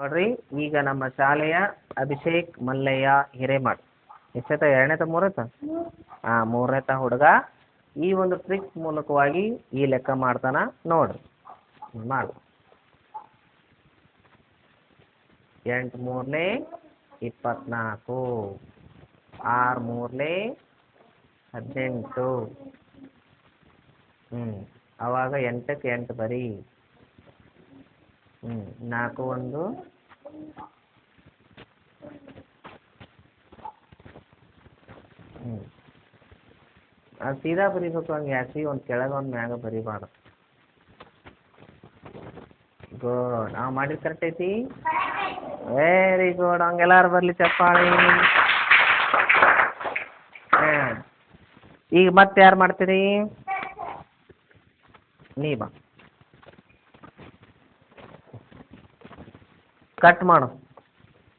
ನೋಡ್ರಿ, ಈಗ ನಮ್ಮ ಶಾಲೆಯ ಅಭಿಷೇಕ್ ಮಲ್ಲಯ್ಯ ಹಿರೇಮಠ್. ಎಷ್ಟ ಎರಡನೇತ ಮೂರೇತ ಹಾಂ ಮೂರನೇತ ಹುಡುಗ. ಈ ಒಂದು ಟ್ರಿಕ್ ಮೂಲಕವಾಗಿ ಈ ಲೆಕ್ಕ ಮಾಡ್ತಾನ ನೋಡ್ರಿ. ಮಾಡು. ಎಂಟು ಮೂರನೇ, ಇಪ್ಪತ್ನಾಲ್ಕು. ಆರು ಮೂರನೇ, ಹದಿನೆಂಟು. ಹ್ಞೂ ಅವಾಗ ಎಂಟಕ್ಕೆ ಎಂಟು ಬರೀ. ಹ್ಞೂ ನಾಲ್ಕು ಒಂದು. ಹ್ಞೂ ಅದು ಸೀದಾ ಬರಿಬೇಕು ಹಂಗೆ ಯಾಕೆ ಒಂದು ಕೆಳಗೆ ಒಂದು ಮ್ಯಾಗ ಬರಿಬಾರ್ದು. ಗುಡ್ ನಾವು ಮಾಡಿದ್ದು ಕರೆಕ್ಟ್ ಐತಿ? ವೆರಿ ಗುಡ್ ಹಂಗೆಲ್ಲಾರು ಬರಲಿ ಚಪ್ಪಾಳಿ. ಹಾಂ ಈಗ ಮತ್ತೆ ಯಾರು ಮಾಡ್ತೀರಿ? ನೀ ಬಾ. ಕಟ್ ಮಾಡು.